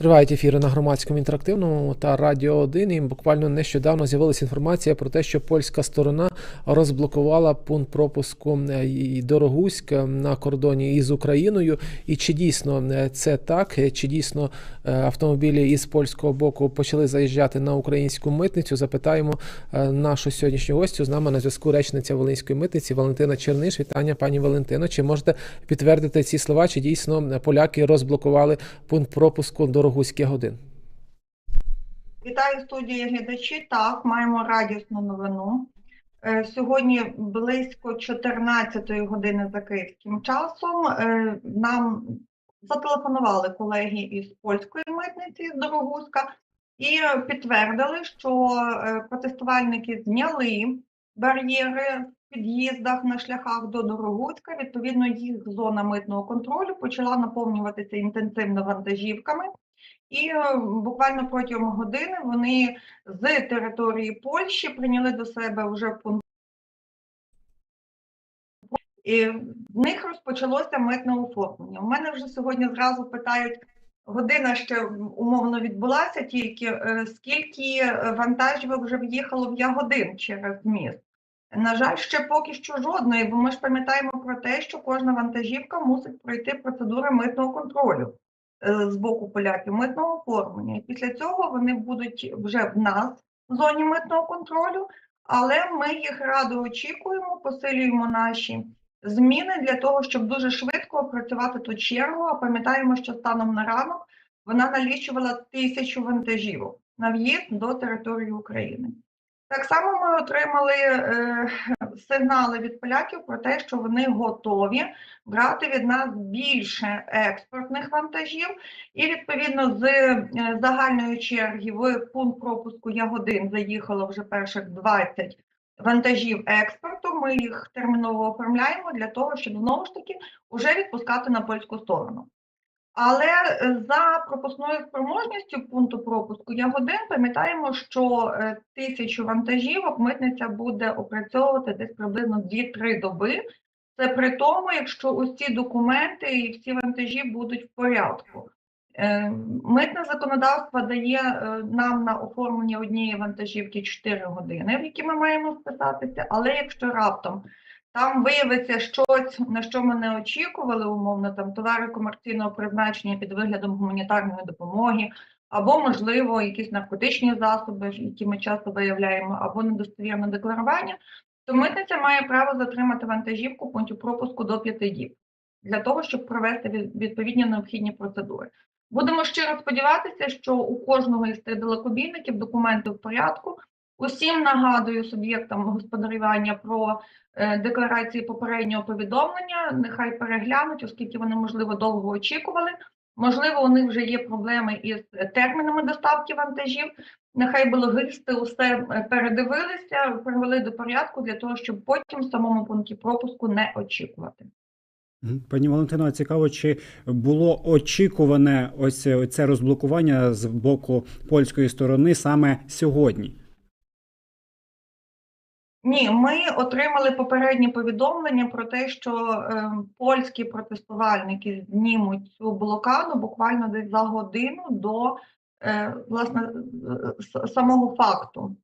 Тривають ефіри на громадському інтерактивному та Радіо 1. І буквально нещодавно з'явилася інформація про те, що польська сторона розблокувала пункт пропуску е, Дорогуськ е, на кордоні із Україною. І чи дійсно е, це так? Чи дійсно автомобілі із польського боку почали заїжджати на українську митницю? Запитаємо нашу сьогоднішню гостю. З нами на зв'язку речниця Волинської митниці Валентина Черниш. Вітання, пані Валентино. Чи можете підтвердити ці слова? Чи дійсно поляки розблокували пункт пропуску Дорогуських годин? Вітаю студії глядачі. Так, маємо радісну новину. Е, Сьогодні близько 14-ї години за київським часом е, нам зателефонували колеги із польської митниці з Дорогуська і підтвердили, що е, протестувальники зняли бар'єри в під'їздах на шляхах до Дорогуська. Відповідно, їх зона митного контролю почала наповнюватися інтенсивно вантажівками. І е, буквально протягом години вони з території Польщі прийняли до себе вже пункт. І в них розпочалося митне оформлення. У мене вже сьогодні зразу питають, година ще умовно відбулася, тільки е, скільки вантажівок вже в'їхало в Ягодин через міст. На жаль, ще поки що жодної, бо ми ж пам'ятаємо про те, що кожна вантажівка мусить пройти процедури митного контролю з боку поляків митного оформлення. І після цього вони будуть вже в нас в зоні митного контролю, але ми їх радо очікуємо, посилюємо наші зміни для того, щоб дуже швидко опрацювати ту чергу. А пам'ятаємо, що станом на ранок вона налічувала тисячу вантажівок на в'їзд до території України. Так само ми отримали е, сигнали від поляків про те, що вони готові брати від нас більше експортних вантажів, і відповідно з е, загальної черги в пункт пропуску Ягодин заїхало вже перших 20 вантажів експорту. Ми їх терміново оформляємо для того, щоб знову ж таки вже відпускати на польську сторону. Але е, за пропускною спроможністю пункту пропуску Ягодин пам'ятаємо, що е, тисячу вантажівок митниця буде опрацьовувати десь приблизно 2-3 доби. Це при тому, якщо усі документи і всі вантажі будуть в порядку. Е, Митне законодавство дає нам на оформлення однієї вантажівки 4 години, в які ми маємо списатися, але якщо раптом там виявиться щось, на що ми не очікували, умовно, там товари комерційного призначення під виглядом гуманітарної допомоги, або, можливо, якісь наркотичні засоби, які ми часто виявляємо, або недостовірне декларування, то митниця має право затримати вантажівку в пункті пропуску до 5 діб для того, щоб провести від- відповідні необхідні процедури. Будемо щиро сподіватися, що у кожного із цих далекобійників документи в порядку. Усім нагадую суб'єктам господарювання про е, декларації попереднього повідомлення. Нехай переглянуть, оскільки вони, можливо, довго очікували. Можливо, у них вже є проблеми із термінами доставки вантажів. Нехай логісти усе е, передивилися, привели до порядку для того, щоб потім в самому пункті пропуску не очікувати. Пані Валентино, цікаво, чи було очікуване ось це розблокування з боку польської сторони саме сьогодні? Ні, ми отримали попередні повідомлення про те, що е, польські протестувальники знімуть цю блокаду буквально десь за годину до е, власне самого факту.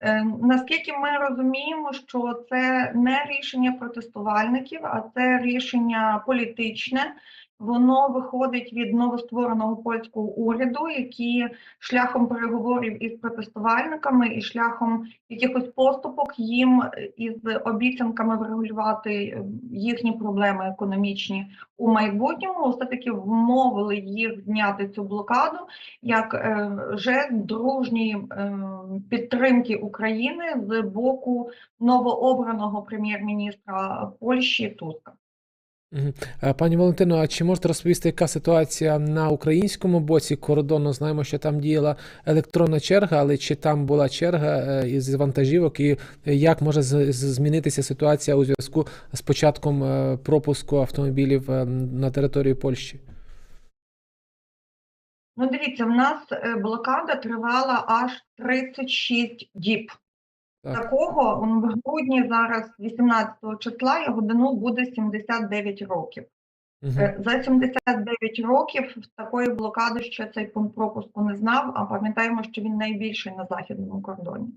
Е, наскільки ми розуміємо, що це не рішення протестувальників, а це рішення політичне. Воно виходить від новоствореного польського уряду, які шляхом переговорів із протестувальниками і шляхом якихось поступок їм із обіцянками врегулювати е, їхні проблеми економічні у майбутньому, все таки вмовили їх зняти цю блокаду як е, вже дружньої е, підтримки України з боку новообраного прем'єр-міністра Польщі Туска. Е, Пані Валентино, а чи можете розповісти, яка ситуація на українському боці кордону? Знаємо, що там діяла електронна черга, але чи там була черга е, із вантажівок, і як може змінитися ситуація у зв'язку з початком е, пропуску автомобілів е, на територію Польщі? Ну, дивіться, в нас е, блокада тривала аж 36 діб. Так. Такого в грудні зараз, 18 числа, годину буде 79 років. Е, За 79 років такої блокади ще цей пункт пропуску не знав, а пам'ятаємо, що він найбільший на західному кордоні.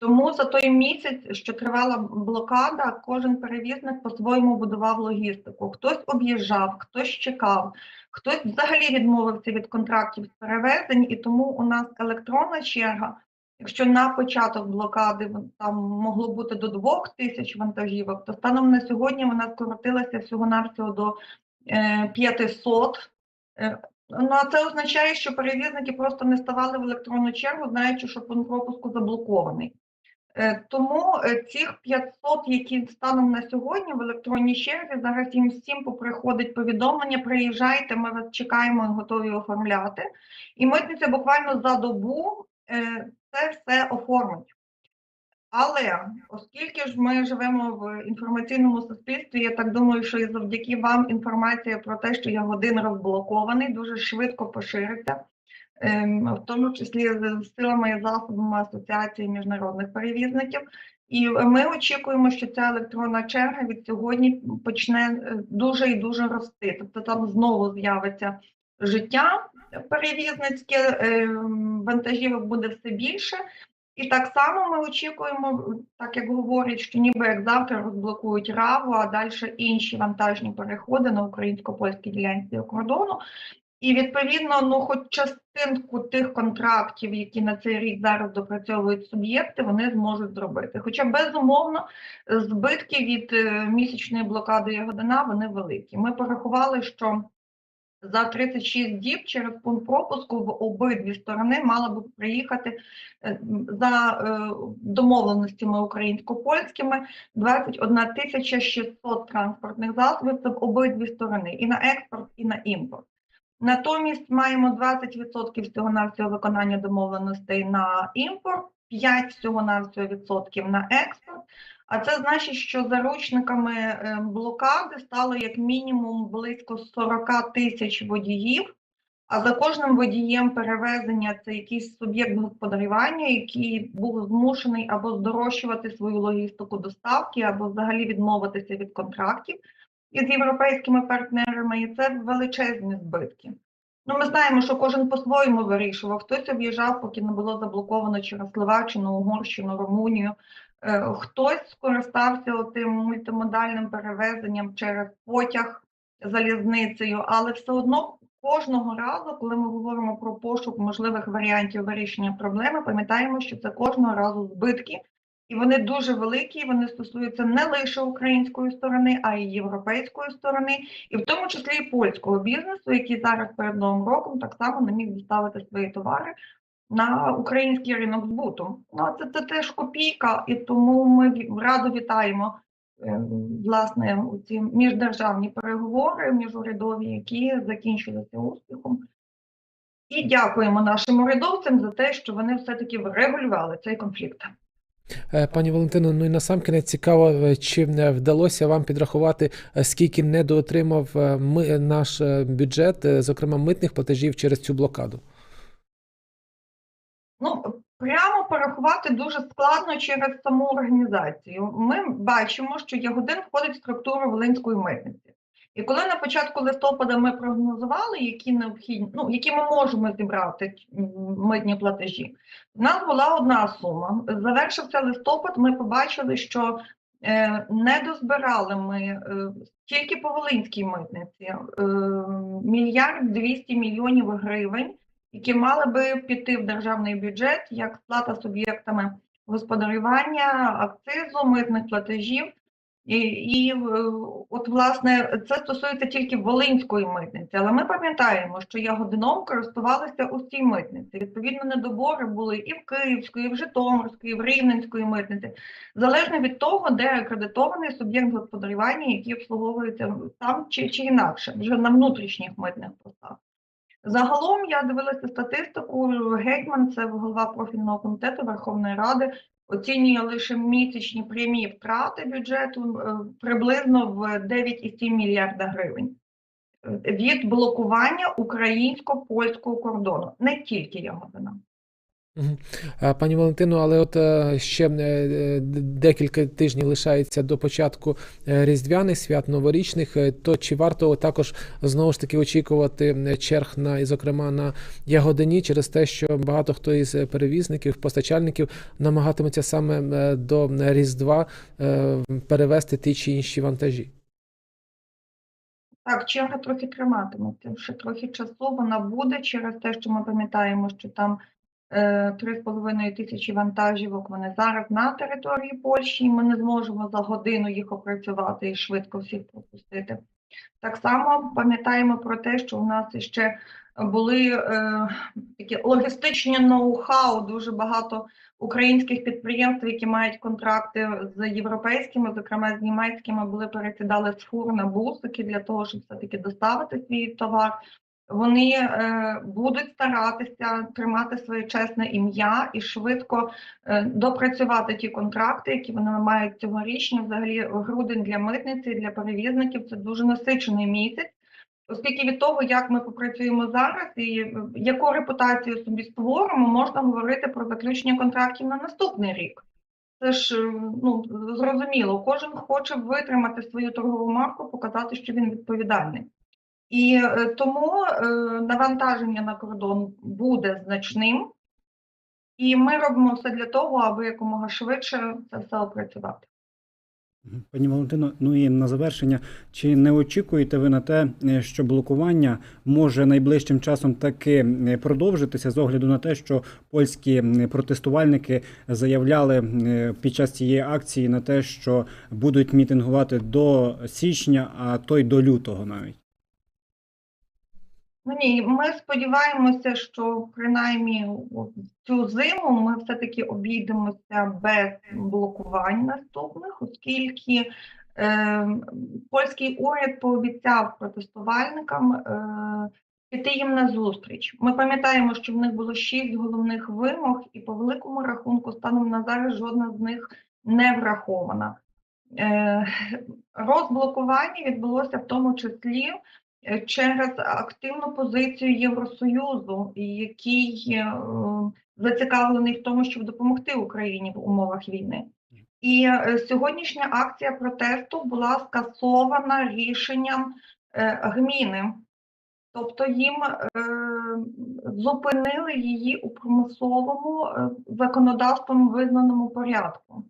Тому за той місяць, що тривала блокада, кожен перевізник по-своєму будував логістику. Хтось об'їжджав, хтось чекав, хтось взагалі відмовився від контрактів з перевезень, і тому у нас електронна черга. Якщо на початок блокади там могло бути до двох тисяч вантажівок, то станом на сьогодні вона скоротилася всього-навсього до е, 500. Е, Ну, а це означає, що перевізники просто не ставали в електронну чергу, знаючи, що пункт пропуску заблокований. Е, Тому е, цих 500, які станом на сьогодні в електронній черзі, зараз їм всім поприходить повідомлення, приїжджайте, ми вас чекаємо готові оформляти. І митниця буквально за добу е, це все оформить. Але оскільки ж ми живемо в інформаційному суспільстві, я так думаю, що і завдяки вам інформація про те, що Ягодин розблокований, дуже швидко пошириться, ем, в тому числі з з силами і засобами Асоціації міжнародних перевізників. І ми очікуємо, що ця електронна черга від сьогодні почне е, дуже і дуже рости. Тобто там знову з'явиться життя перевізницьке, вантажівок буде все більше. І так само ми очікуємо, так як говорять, що ніби як завтра розблокують раву, а далі інші вантажні переходи на українсько-польській ділянці кордону. І відповідно, ну, хоч частинку тих контрактів, які на цей рік зараз допрацьовують суб'єкти, вони зможуть зробити. Хоча безумовно збитки від е, місячної блокади Ягодина вони великі. Ми порахували, що за 36 діб через пункт пропуску в обидві сторони мала б приїхати е, за е, домовленостями українсько-польськими 21 тисяча 600 транспортних засобів. В обидві сторони і на експорт, і на імпорт. Натомість маємо 20% всього навсього виконання домовленостей на імпорт, 5 всього навсього відсотків на експорт. А це значить, що заручниками е, блокади стало як мінімум близько 40 тисяч водіїв. А за кожним водієм перевезення це якийсь суб'єкт господарювання, який був змушений або здорожчувати свою логістику доставки, або взагалі відмовитися від контрактів із європейськими партнерами, і це величезні збитки. Ну, ми знаємо, що кожен по-своєму вирішував. Хтось об'їжджав, поки не було заблоковано через Словаччину, Угорщину, Румунію. Е, Хтось скористався тим мультимодальним перевезенням через потяг залізницею, але все одно кожного разу, коли ми говоримо про пошук можливих варіантів вирішення проблеми, пам'ятаємо, що це кожного разу збитки, і вони дуже великі. Вони стосуються не лише української сторони, а й європейської сторони, і в тому числі і польського бізнесу, який зараз перед новим роком так само не міг доставити свої товари на український ринок збуту. Ну це, це теж копійка, і тому ми радо вітаємо е, власне ці міждержавні переговори міжурядові, які закінчилися успіхом. І дякуємо нашим урядовцям за те, що вони все-таки врегулювали цей конфлікт. Е, Пані Валентино, ну і насамкінець цікаво, е, чи вдалося вам підрахувати, скільки недоотримав наш бюджет, зокрема митних платежів через цю блокаду? Прямо порахувати дуже складно через саму організацію. Ми бачимо, що Ягодин входить в структуру Волинської митниці. І коли на початку листопада ми прогнозували, які необхідні, ну які ми можемо зібрати митні платежі, в нас була одна сума. Завершився листопад, ми побачили, що е, не дозбирали ми е, тільки по Волинській митниці е, мільярд 200 мільйонів гривень які мали би піти в державний бюджет як сплата суб'єктами господарювання, акцизу, митних платежів. І, і е, от, власне, це стосується тільки Волинської митниці, але ми пам'ятаємо, що ягодином користувалися усі митниці. Відповідно, недобори були і в Київської, і в Житомирської, і в Рівненської митниці, залежно від того, де акредитований суб'єкт господарювання, який обслуговується там чи, чи інакше, вже на внутрішніх митних постах. Загалом я дивилася статистику. Гетьман, це голова профільного комітету Верховної Ради, оцінює лише місячні прямі втрати бюджету е, приблизно в 9,7 мільярда гривень е, від блокування українсько-польського кордону, не тільки Ягодина. Е, Пані Валентино, але от е, ще е, декілька тижнів лишається до початку різдвяних свят новорічних. То чи варто також знову ж таки очікувати черг на і, зокрема на Ягодині через те, що багато хто із перевізників, постачальників намагатиметься саме до Різдва перевести ті чи інші вантажі? Так, черга трохи триматиметься. Ще трохи часу вона буде через те, що ми пам'ятаємо, що там 3,5 тисячі вантажівок вони зараз на території Польщі, ми не зможемо за годину їх опрацювати і швидко всіх пропустити. Так само пам'ятаємо про те, що у нас ще були е, такі логістичні ноу-хау, дуже багато українських підприємств, які мають контракти з європейськими, зокрема з німецькими, були перекидали з фур на бусики для того, щоб все-таки доставити свій товар. Вони е, будуть старатися тримати своє чесне ім'я і швидко е, допрацювати ті контракти, які вони мають цьогорічні. Взагалі, грудень для митниці для перевізників це дуже насичений місяць. Оскільки від того, як ми попрацюємо зараз і е, яку репутацію собі створимо, можна говорити про заключення контрактів на наступний рік. Це ж е, ну зрозуміло, кожен хоче витримати свою торгову марку, показати, що він відповідальний. І е, тому е, навантаження на кордон буде значним, і ми робимо все для того, аби якомога швидше це все опрацювати. Пані Валентино, ну і на завершення, чи не очікуєте ви на те, е, що блокування може найближчим часом таки продовжитися з огляду на те, що польські протестувальники заявляли під час цієї акції на те, що будуть мітингувати до січня, а то й до лютого навіть? Ну ні, ми сподіваємося, що принаймні цю зиму ми все-таки обійдемося без блокувань наступних, оскільки е, польський уряд пообіцяв протестувальникам е, піти їм на зустріч. Ми пам'ятаємо, що в них було шість головних вимог, і по великому рахунку станом на зараз жодна з них не врахована. Е, розблокування відбулося в тому числі через активну позицію Євросоюзу, який е, зацікавлений в тому, щоб допомогти Україні в умовах війни. І е, сьогоднішня акція протесту була скасована рішенням е, Гміни. Тобто їм е, зупинили її у примусовому е, законодавством визнаному порядку.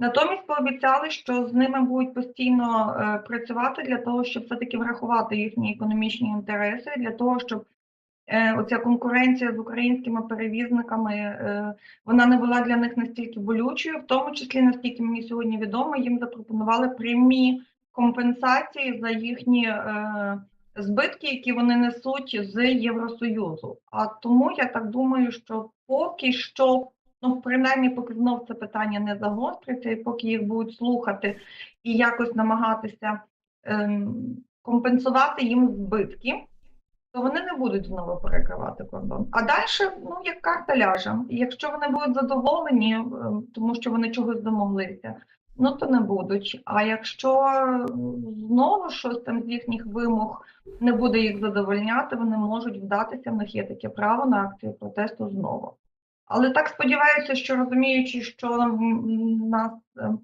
Натомість пообіцяли, що з ними будуть постійно е, працювати для того, щоб все-таки врахувати їхні економічні інтереси, для того, щоб е, оця конкуренція з українськими перевізниками е, вона не була для них настільки болючою, в тому числі, наскільки мені сьогодні відомо, їм запропонували прямі компенсації за їхні е, збитки, які вони несуть з Євросоюзу. А тому я так думаю, що поки що, ну принаймні, поки знов це питання не загостриться, і поки їх будуть слухати і якось намагатися ем, компенсувати їм збитки, то вони не будуть знову перекривати кордон. А далі, ну як карта ляже. Якщо вони будуть задоволені, ем, тому що вони чогось домоглися, ну то не будуть. А якщо знову щось там з їхніх вимог не буде їх задовольняти, вони можуть вдатися, в них є таке право на акцію протесту знову. Але так сподіваюся, що розуміючи, що нас ем,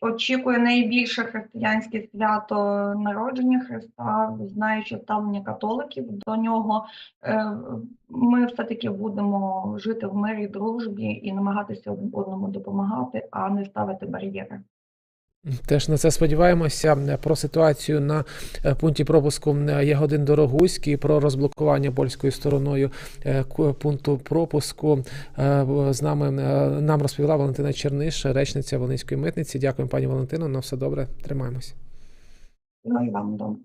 очікує найбільше християнське свято народження Христа, знаючи ставлення католиків до нього, е, ми все-таки будемо жити в мирі дружбі і намагатися одному допомагати, а не ставити бар'єри. Теж на це сподіваємося. Про ситуацію на е, пункті пропуску е, Ягодин Дорогуський, про розблокування польською стороною е, пункту пропуску. Е, З нами е, нам розповіла Валентина Черниш, речниця Волинської митниці. Дякуємо, пані Валентино. На все добре. Тримаємось. Ну і вам добре.